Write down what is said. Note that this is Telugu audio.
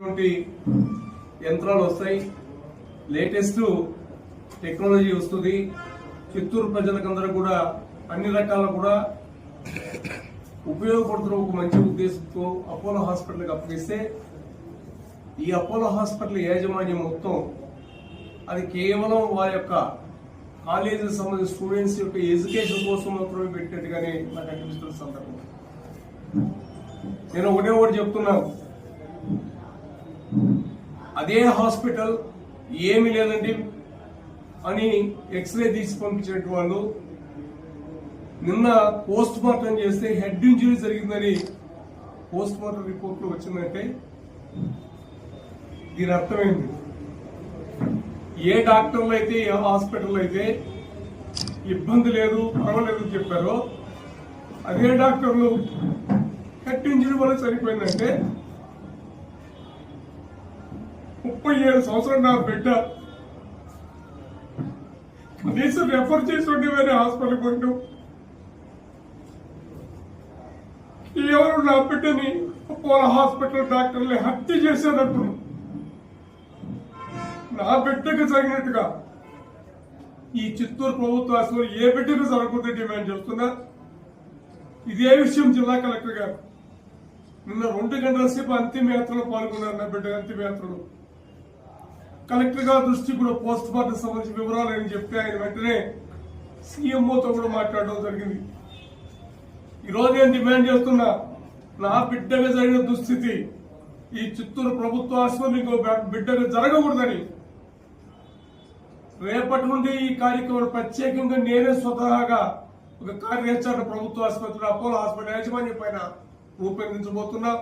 ఇటువంటి యంత్రాలు వస్తాయి. లేటెస్ట్ టెక్నాలజీ వస్తుంది. చిత్తూరు ప్రజలకందరూ కూడా అన్ని రకాల కూడా ఉపయోగపడుతున్న ఒక మంచి ఉద్దేశంతో అపోలో హాస్పిటల్కి అప్పగిస్తే ఈ అపోలో హాస్పిటల్ యాజమాన్యం మొత్తం అది కేవలం వారి యొక్క కాలేజీకి సంబంధించిన స్టూడెంట్స్ యొక్క ఎడ్యుకేషన్ కోసం మాత్రమే పెట్టినట్టుగానే నాకు అనిపిస్తున్న సందర్భం. నేను ఒకటే ఒకటి చెప్తున్నాను అదే హాస్పిటల్ ఏమీ లేదండి అని ఎక్స్రే తీసి పంపించినట్టు వాళ్ళు నిన్న పోస్ట్ మార్టం చేస్తే హెడ్ ఇంజురీ జరిగిందని పోస్ట్ మార్టం రిపోర్ట్లో వచ్చిందంటే దీని అర్థమైంది. ఏ డాక్టర్లు అయితే ఏ హాస్పిటల్ అయితే ఇబ్బంది లేదు పర్వాలేదు చెప్పారో అదే డాక్టర్లు హెడ్ ఇంజురీ వల్ల చనిపోయిందంటే ముప్పై ఏడు సంవత్సరం నా బిడ్డ. కనీసం రెఫర్ చేసి ఉంటే వేరే హాస్పిటల్ కొంటూ ఎవరు నా బిడ్డని అపోలో హాస్పిటల్ డాక్టర్ని హత్య చేశారంటు నా బిడ్డకు జరిగినట్టుగా ఈ చిత్తూరు ప్రభుత్వ ఆసుపత్రి ఏ బిడ్డకు జరగకుండా డిమాండ్ చేస్తున్నా? ఇదే విషయం జిల్లా కలెక్టర్ గారు. నిన్న రెండు గంటల సేపు అంతిమయాత్రలో పాల్గొన్నారు నా బిడ్డ అంతిమయాత్రలో కలెక్టర్ గారి దృష్టి కూడా పోస్ట్ మార్టం సంబంధించిన వివరాలు అని చెప్పి ఆయన వెంటనే సీఎంఓతో కూడా మాట్లాడడం జరిగింది. ఈ రోజు నేను డిమాండ్ చేస్తున్నా నా బిడ్డగా జరిగిన దుస్థితి ఈ చిత్తూరు ప్రభుత్వ ఆసుపత్రి ఇంకో బిడ్డగా జరగకూడదని రేపటి నుండి ఈ కార్యక్రమం ప్రత్యేకంగా నేనే స్వతహాగా ఒక కార్యాచరణ ప్రభుత్వ ఆసుపత్రి అపోలో హాస్పిటల్ యాజమాన్యం పైన రూపొందించబోతున్నా.